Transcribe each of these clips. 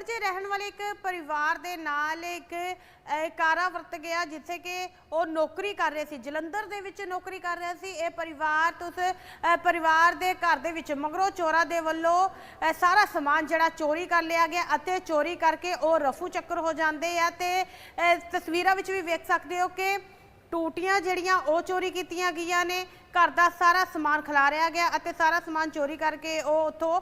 ਜਲੰਧਰ 'ਚ ਰਹਿਣ ਵਾਲੇ ਇੱਕ ਪਰਿਵਾਰ ਦੇ ਨਾਲ ਇੱਕ ਕਾਰਾ ਵਰਤ ਗਿਆ ਜਿੱਥੇ ਕਿ ਉਹ ਨੌਕਰੀ ਕਰ ਰਹੇ ਸੀ, ਜਲੰਧਰ ਦੇ ਵਿੱਚ ਨੌਕਰੀ ਕਰ ਰਿਹਾ ਸੀ, ਇਹ ਪਰਿਵਾਰ ਤੁਸ ਪਰਿਵਾਰ ਦੇ ਘਰ ਦੇ ਵਿੱਚ ਮਗਰੋਂ ਚੋਰਾਂ ਦੇ ਵੱਲੋਂ ਸਾਰਾ ਸਮਾਨ ਜਿਹੜਾ ਚੋਰੀ ਕਰ ਲਿਆ ਗਿਆ ਅਤੇ ਚੋਰੀ ਕਰਕੇ ਉਹ ਰਫੂ ਚੱਕਰ ਹੋ ਜਾਂਦੇ ਆ ਤੇ ਤਸਵੀਰਾਂ ਵਿੱਚ ਵੀ ਵੇਖ ਸਕਦੇ ਹੋ ਕਿ ਟੂਟੀਆਂ ਜਿਹੜੀਆਂ ਉਹ ਚੋਰੀ ਕੀਤੀਆਂ ਗਈਆਂ ਨੇ, ਘਰ ਦਾ ਸਾਰਾ ਸਮਾਨ ਖਿਲਾਰਿਆ ਗਿਆ ਅਤੇ ਸਾਰਾ ਸਮਾਨ ਚੋਰੀ ਕਰਕੇ ਉਹ ਉੱਥੋਂ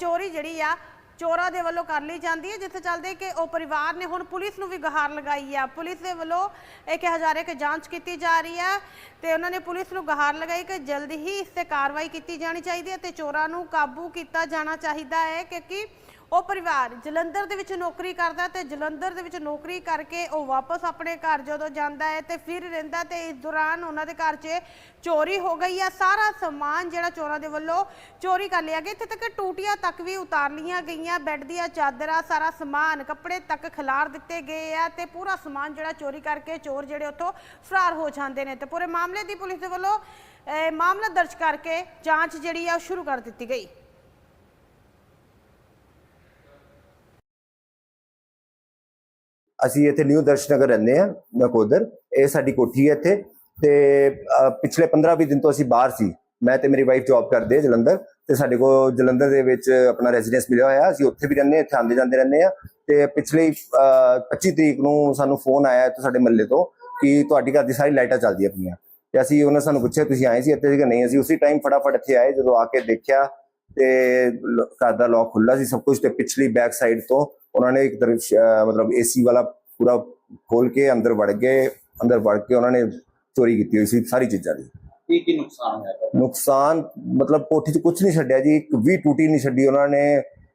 ਚੋਰੀ ਜਿਹੜੀ ਆ ਚੋਰਾਂ ਦੇ ਵੱਲੋਂ ਕਰ ਲਈ ਜਾਂਦੀ ਹੈ, ਜਿੱਥੇ ਚੱਲਦੇ ਕਿ ਉਹ ਪਰਿਵਾਰ ਨੇ ਹੁਣ ਪੁਲਿਸ ਨੂੰ ਵੀ ਗਹਾਰ ਲਗਾਈ ਆ। ਪੁਲਿਸ ਦੇ ਵੱਲੋਂ ਇਹ ਕਿਹਾ ਜਾ ਰਿਹਾ ਕਿ ਜਾਂਚ ਕੀਤੀ ਜਾ ਰਹੀ ਹੈ ਤੇ ਉਹਨਾਂ ਨੇ ਪੁਲਿਸ ਨੂੰ ਗਹਾਰ ਲਗਾਈ ਕਿ ਜਲਦੀ ਹੀ ਇਸ ਤੇ ਕਾਰਵਾਈ ਕੀਤੀ ਜਾਣੀ ਚਾਹੀਦੀ ਹੈ ਤੇ ਚੋਰਾਂ ਨੂੰ ਕਾਬੂ ਕੀਤਾ ਜਾਣਾ ਚਾਹੀਦਾ ਹੈ, ਕਿਉਂਕਿ ਉਹ ਪਰਿਵਾਰ ਜਲੰਧਰ ਦੇ ਵਿੱਚ ਨੌਕਰੀ ਕਰਦਾ ਤੇ ਜਲੰਧਰ ਦੇ ਵਿੱਚ ਨੌਕਰੀ ਕਰਕੇ ਉਹ ਵਾਪਸ ਆਪਣੇ ਘਰ ਜਦੋਂ ਜਾਂਦਾ ਹੈ ਤੇ ਫਿਰ ਰਹਿੰਦਾ ਤੇ ਇਸ ਦੌਰਾਨ ਉਹਨਾਂ ਦੇ ਘਰ 'ਚ ਚੋਰੀ ਹੋ ਗਈ ਆ। ਸਾਰਾ ਸਮਾਨ ਜਿਹੜਾ ਚੋਰਾਂ ਦੇ ਵੱਲੋਂ ਚੋਰੀ ਕਰ ਲਿਆ ਗਿਆ। ਇੱਥੇ ਤੱਕ ਟੂਟੀਆਂ ਤੱਕ ਵੀ ਉਤਾਰ ਲੀਆਂ ਗਈਆਂ। ਬੈੱਡ ਦੀਆਂ ਚਾਦਰਾਂ, ਸਾਰਾ ਸਮਾਨ, ਕੱਪੜੇ ਤੱਕ ਖਿਲਾਰ ਦਿੱਤੇ ਗਏ ਆ ਤੇ ਪੂਰਾ ਸਮਾਨ ਜਿਹੜਾ ਚੋਰੀ ਕਰਕੇ ਚੋਰ ਜਿਹੜੇ ਉੱਥੋਂ ਫਰਾਰ ਹੋ ਜਾਂਦੇ ਨੇ ਤੇ ਪੂਰੇ ਮਾਮਲੇ ਦੀ ਪੁਲਿਸ ਦੇ ਵੱਲੋਂ ਮਾਮਲਾ ਦਰਜ ਕਰਕੇ ਜਾਂਚ ਜਿਹੜੀ ਆ ਉਹ ਸ਼ੁਰੂ ਕਰ ਦਿੱਤੀ ਗਈ। ਅਸੀਂ ਇੱਥੇ ਨਿਊ ਦਰਸ਼ਨਗਰ ਰਹਿੰਦੇ ਆ ਨਕੋਦਰ। ਇਹ ਸਾਡੀ ਕੋਠੀ ਹੈ ਇੱਥੇ। ਤੇ ਪਿਛਲੇ 15-20 ਦਿਨ ਤੋਂ ਅਸੀਂ ਬਾਹਰ ਸੀ। ਮੈਂ ਤੇ ਮੇਰੀ ਵਾਈਫ ਜੌਬ ਕਰਦੇ ਜਲੰਧਰ। ਤੇ ਸਾਡੇ ਕੋਲ ਜਲੰਧਰ ਦੇ ਵਿੱਚ ਆਪਣਾ ਰੈਜ਼ੀਡੈਂਸ ਮਿਲਿਆ ਹੋਇਆ। ਅਸੀਂ ਉੱਥੇ ਵੀ ਰਹਿੰਦੇ ਆ ਇੱਥੇ ਆਉਂਦੇ ਜਾਂਦੇ ਰਹਿੰਦੇ ਆ ਤੇ ਪਿਛਲੇ ਅਹ, 25 ਤਰੀਕ ਨੂੰ ਸਾਨੂੰ ਫੋਨ ਆਇਆ ਤੇ ਸਾਡੇ ਮੱਲੇ ਤੋਂ ਕਿ ਤੁਹਾਡੀ ਘਰ ਦੀ ਸਾਰੀ ਲਾਈਟਾਂ ਚੱਲਦੀਆਂ ਪਈਆਂ। ਤੇ ਅਸੀਂ ਉਹਨਾਂ ਸਾਨੂੰ ਪੁੱਛਿਆ ਤੁਸੀਂ ਆਏ ਸੀ ਇੱਥੇ? ਕਿ ਨਹੀਂ ਅਸੀਂ ਉਸੇ ਟਾਈਮ ਫਟਾਫਟ ਇੱਥੇ ਆਏ ਜਦੋਂ ਆ ਕੇ ਦੇਖਿਆ ਤੇ ਲ- ਘਰ ਦਾ ਲੌਕ ਖੁੱਲਾ ਸੀ ਸਭ ਕੁਝ ਤੇ ਪਿਛਲੀ ਬੈਕ ਸਾਈਡ ਤੋਂ ਉਹਨਾਂ ਨੇ ਇੱਕ ਤਰਫ ਅਹ, ਮਤਲਬ ਏਸੀ ਵਾਲਾ ਪੂਰਾ ਖੋਲ ਕੇ ਅੰਦਰ ਵੜ ਗਏ ਅੰਦਰ ਵੜ ਕੇ ਉਹਨਾਂ ਨੇ ਚੋਰੀ ਕੀਤੀ ਹੋਈ ਸੀ ਸਾਰੀ ਚੀਜ਼ਾਂ ਦੀ ਕੀ ਕੀ ਨੁਕਸਾਨ ਹੋਇਆ ਤੁਹਾਡਾ? ਨੁਕਸਾਨ ਮਤਲਬ ਕੋਠੀ 'ਚ ਕੁਝ ਨਹੀਂ ਛੱਡਿਆ ਜੀ ਇੱਕ ਵੀ ਟੂਟੀ ਨਹੀਂ ਛੱਡੀ ਉਹਨਾਂ ਨੇ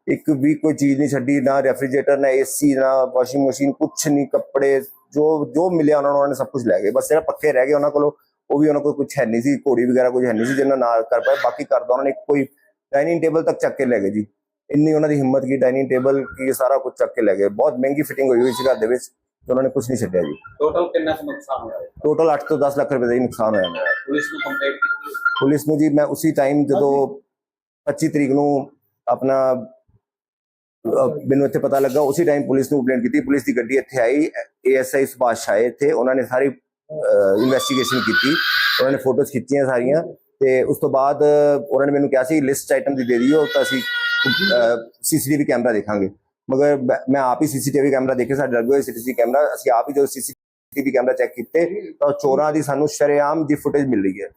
ਇੱਕ ਵੀ ਕੋਈ ਚੀਜ਼ ਨਹੀਂ ਛੱਡੀ ਨਾ ਰੈਫਰੀਜਰੇਟਰ ਨਾ ਏਸੀ ਨਾ ਵਾਸ਼ਿੰਗ ਮਸ਼ੀਨ ਕੁਝ ਨਹੀਂ ਕੱਪੜੇ ਜੋ ਜੋ ਮਿਲਿਆ ਉਹਨਾਂ ਨੂੰ ਉਹਨਾਂ ਨੇ ਸਭ ਕੁਝ ਲੈ ਗਏ ਬਸ ਸਿਰਫ ਪੱਖੇ ਰਹਿ ਗਏ ਉਹਨਾਂ ਕੋਲੋਂ ਉਹ ਵੀ ਉਹਨਾਂ ਕੋਲ ਕੁਝ ਹੈ ਨਹੀਂ ਸੀ ਘੋੜੀ ਵਗੈਰਾ ਕੁਝ ਹੈ ਨਹੀਂ ਸੀ ਜਿਹਨਾਂ ਨਾਲ ਕਰ ਪਾਏ ਬਾਕੀ ਘਰ ਦਾ ਉਹਨਾਂ ਨੇ ਕੋਈ ਡਾਈਨਿੰਗ ਟੇਬਲ ਤੱਕ ਚੱਕ ਕੇ ਲੈ ਗਏ ਜੀ। ਇੰਨੀ ਉਹਨਾਂ ਦੀ ਹਿੰਮਤ ਕੀ ਡਾਈਨਿੰਗ ਟੇਬਲ ਕੀ ਸਾਰਾ ਕੁਝ ਚੱਕ ਕੇ ਲੈ ਗਏ। ਬਹੁਤ ਮਹਿੰਗੀ ਫਿਟਿੰਗ ਹੋਈ ਹੋਈ ਸੀ ਘਰ ਦੇ ਵਿੱਚ ਤੇ ਉਹਨਾਂ ਨੇ ਕੁਝ ਨਹੀਂ ਛੱਡਿਆ ਜੀ। ਟੋਟਲ ਕਿੰਨਾ ਕੁ ਨੁਕਸਾਨ ਹੋਇਆ? ਟੋਟਲ 8 ਤੋਂ 10 ਲੱਖ ਰੁਪਏ ਦਾ ਹੀ ਨੁਕਸਾਨ ਹੋਇਆ ਮੇਰਾ। ਪੁਲਿਸ ਨੂੰ ਕੰਪਲੇਂਟ ਕੀਤੀ ਪੁਲਿਸ ਨੂੰ ਜੀ ਮੈਂ ਉਸੇ ਟਾਈਮ ਜਦੋਂ 25 ਤਰੀਕ ਨੂੰ ਆਪਣਾ ਮੈਨੂੰ ਇੱਥੇ ਪਤਾ ਲੱਗਾ ਉਸੇ ਟਾਈਮ ਪੁਲਿਸ ਨੂੰ ਕੰਪਲੇਂਟ ਕੀਤੀ। ਪੁਲਿਸ ਦੀ ਗੱਡੀ ਇੱਥੇ ਆਈ ਏਐਸਆਈ ਸੁਭਾਸ਼ ਆਏ ਇੱਥੇ। ਉਹਨਾਂ ਨੇ ਸਾਰੀ ਇਨਵੈਸਟੀਗੇਸ਼ਨ ਕੀਤੀ। ਉਹਨਾਂ ਨੇ ਫੋਟੋਜ਼ ਖਿੱਚੀਆਂ ਸਾਰੀਆਂ। ਤੇ ਉਸ ਤੋਂ ਬਾਅਦ ਉਹਨਾਂ ਨੇ ਮੈਨੂੰ ਕਿਹਾ ਸੀ ਲਿਸਟ ਆਈਟਮ ਦੀ ਦੇ ਦਿਓ ਤਾਂ ਅਸੀਂ ਸੀਸੀਟੀਵੀ ਕੈਮਰਾ ਦੇਖਾਂਗੇ। ਮਗਰ ਮੈਂ- ਆਪ ਹੀ ਸੀਸੀਟੀਵੀ ਕੈਮਰਾ ਦੇਖੇ ਸਾਡੇ ਲੱਗੇ ਹੋਏ ਸੀਸੀਟੀਵੀ ਕੈਮਰਾ ਅਸੀਂ ਆਪ ਹੀ ਜਦੋਂ ਸੀਸੀਟੀਵੀ ਕੈਮਰਾ ਚੈੱਕ ਕੀਤੇ ਤਾਂ ਚੋਰਾਂ ਦੀ ਸਾਨੂੰ ਸ਼ਰੇਆਮ ਦੀ ਫੁਟੇਜ ਮਿਲ ਰਹੀ ਹੈ।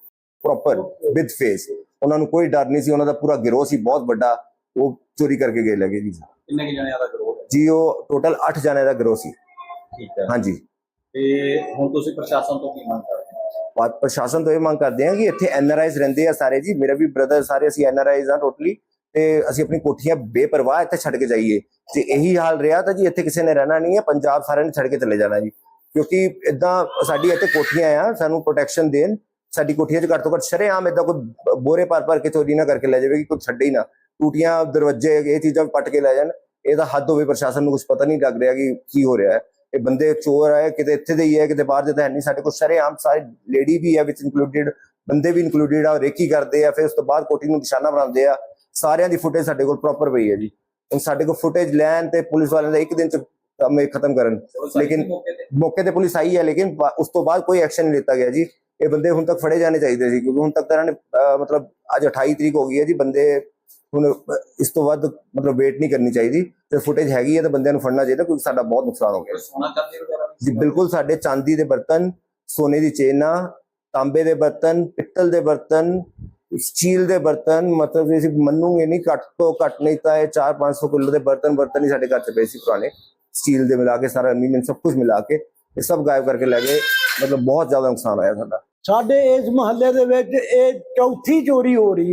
ਪ੍ਰੋਪਰ ਵਿਦ ਫੇਸ ਉਹਨਾਂ ਨੂੰ ਕੋਈ ਡਰ ਨਹੀਂ ਸੀ ਉਹਨਾਂ ਦਾ ਪੂਰਾ ਗਿਰੋਹ ਸੀ ਬਹੁਤ ਵੱਡਾ। ਉਹ ਚੋਰੀ ਕਰਕੇ ਗਏ ਲੱਗੇ ਜੀ। ਕਿੰਨੇ ਕਿ ਜਣਿਆਂ ਦਾ ਗਰੋਹ ਜੀ ਉਹ ਟੋਟਲ 8 ਜਣੇ ਦਾ ਗਿਰੋਹ ਸੀ। ਠੀਕ ਹੈ। ਹਾਂਜੀ। ਤੇ ਹੁਣ ਤੁਸੀਂ ਪ੍ਰਸ਼ਾਸਨ ਤੋਂ ਕੀ ਮੰਗ ਪ੍ਰਸ਼ਾਸਨ ਤੋਂ ਇਹ ਮੰਗ ਕਰਦੇ ਹਾਂ ਕਿ ਇੱਥੇ ਐਨਆਰਆਈਜ਼ ਰਹਿੰਦੇ ਆ ਸਾਰੇ ਜੀ। ਮੇਰਾ ਵੀ ਬ੍ਰਦਰ ਸਾਰੇ ਅਸੀਂ ਐਨਆਰਆਈਜ਼ ਆ ਟੋਟਲੀ ਤੇ ਅਸੀਂ ਆਪਣੀ ਕੋਠੀਆਂ ਬੇਪਰਵਾਹ ਇੱਥੇ ਛੱਡ ਕੇ ਜਾਈਏ। ਜੇ ਇਹੀ ਹਾਲ ਰਿਹਾ ਤਾਂ ਜੀ, ਇੱਥੇ ਕਿਸੇ ਨੇ ਰਹਿਣਾ ਨਹੀਂ ਹੈ। ਪੰਜਾਬ ਸਾਰਿਆਂ ਨੇ ਛੱਡ ਕੇ ਚਲੇ ਜਾਣਾ ਜੀ। ਕਿਉਂਕਿ ਇਦਾਂ ਸਾਡੀ ਇੱਥੇ ਕੋਠੀਆਂ ਆ, ਸਾਨੂੰ ਪ੍ਰੋਟੈਕਸ਼ਨ ਦੇਣ। ਸਾਡੀ ਕੋਠੀਆਂ 'ਚ ਘੱਟ ਤੋਂ ਘੱਟ ਸ਼ਰੇਆਮ ਇਦਾਂ ਕੋਈ ਬੋਰੇ ਪਰ ਪਰ ਕੇ ਚੋਰੀ ਨਾ ਕਰਕੇ ਲੈ ਜਾਵੇ ਕਿ ਕੋਈ ਛੱਡੇ ਹੀ ਨਾ। ਟੂਟੀਆਂ, ਦਰਵਾਜ਼ੇ, ਇਹ ਚੀਜ਼ਾਂ ਪੱਟ ਕੇ ਲੈ ਜਾਣ। ਇਹਦਾ ਹੱਦ ਹੋਵੇ ਪ੍ਰਸ਼ਾਸਨ ਨੂੰ ਕੁਝ ਪਤਾ ਨਹੀਂ ਲੱਗ ਰਿਹਾ ਕਿ ਕੀ ਹੋ ਰਿਹਾ ਹੈ। ਇਹ ਬੰਦੇ ਚੋਰ ਆਏ ਕਿਤੇ ਇੱਥੇ ਦੇ ਹੀ ਹੈ ਕਿਤੇ ਬਾਹਰ ਦੇ ਤਾਂ ਹੈ ਨਹੀਂ। ਸਾਡੇ ਕੋਲ ਸ਼ਰੇਆਮ ਸਾਰੇ ਲੇਡੀ ਵੀ ਹੈ ਵਿੱਚ ਇਨਕਲੂਡਡ ਬੰਦੇ ਵੀ ਇਨਕਲੂਡਡ ਆ ਰੇਕੀ ਕਰਦੇ ਆ ਫਿਰ ਉਸ ਤੋਂ ਬਾਅਦ ਕੋਠੀ ਨੂੰ ਨਿਸ਼ਾਨਾ ਬਣਾਉਂਦੇ ਆ। ਸਾਰਿਆਂ ਦੀ ਫੁਟੇਜ ਸਾਡੇ ਕੋਲ ਪ੍ਰੋਪਰ ਪਈ ਹੈ ਜੀ। ਹੁਣ ਸਾਡੇ ਕੋਲ ਫੁਟੇਜ ਲੈਣ ਤੇ ਪੁਲਿਸ ਵਾਲਿਆਂ ਦਾ ਇੱਕ ਦਿਨ ਚ ਕੰਮ ਖਤਮ ਕਰਨ। ਲੇਕਿਨ- ਮੌਕੇ ਤੇ? ਪੁਲਿਸ ਆਈ ਹੈ ਲੇਕਿਨ ਉਸ ਤੋਂ ਬਾਅਦ ਕੋਈ ਐਕਸ਼ਨ ਨਹੀਂ ਲਿੱਤਾ ਗਿਆ ਜੀ। ਇਹ ਬੰਦੇ ਹੁਣ ਤੱਕ ਫੜੇ ਜਾਣੇ ਚਾਹੀਦੇ ਸੀ ਕਿਉਂਕਿ ਹੁਣ ਤੱਕ ਤਾਂ ਇਹਨਾਂ ਨੇ ਮਤਲਬ ਅੱਜ 28 ਤਰੀਕ ਹੋ ਗਈ ਹੈ ਜੀ ਬੰਦੇ ਹੁਣ ਅਹ, ਇਸ ਤੋਂ ਵੱਧ ਮਤਲਬ ਵੇਟ ਨਹੀਂ ਕਰਨੀ ਚਾਹੀਦੀ। ਤੇ ਫੁਟੇਜ ਹੈਗੀ ਹੈ ਤਾਂ ਬੰਦਿਆਂ ਨੂੰ ਫੜਨਾ ਚਾਹੀਦਾ ਕਿਉਂਕਿ ਸਾਡਾ ਬਹੁਤ ਨੁਕਸਾਨ ਹੋ ਗਿਆ। ਕੋਈ ਸੋਨਾ ਚਾਂਦੀ ਵਗੈਰਾ ਵੀ ਜੀ ਬਿਲਕੁਲ ਸਾਡੇ ਚਾਂਦੀ ਦੇ ਬਰਤਨ ਸੋਨੇ ਦੀ ਚੇਨਾ ਤਾਂਬੇ ਦੇ ਬਰਤਨ ਪਿੱਤਲ ਦੇ ਬਰਤਨ ਸਟੀਲ ਦੇ ਬਰਤਨ ਮਤਲਬ ਜੇ ਅਸੀਂ ਮੰਨੂਗੇ ਨਹੀਂ ਘੱਟ ਤੋਂ ਘੱਟ ਨਹੀਂ ਤਾਂ ਇਹ 4-500 ਕਿਲੋ ਦੇ ਬਰਤਨ ਬਰਤਨ ਹੀ ਸਾਡੇ ਘਰ ਚ ਪਏ ਸੀ ਪੁਰਾਣੇ। ਸਟੀਲ ਦੇ ਮਿਲਾ ਕੇ ਸਾਰਾ ਅਲਮੀਨੀਅਮ ਸਭ ਕੁਝ ਮਿਲਾ ਕੇ ਇਹ ਸਭ ਗਾਇਬ ਕਰਕੇ ਲੈ ਗਏ। ਮਤਲਬ ਬਹੁਤ ਜ਼ਿਆਦਾ ਨੁਕਸਾਨ ਆਇਆ ਸਾਡਾ। ਸਾਡੇ ਇਸ ਮਹੱਲੇ ਦੇ ਵਿੱਚ ਇਹ ਚੌਥੀ ਚੋਰੀ ਹੋ ਰਹੀ ਹੈ।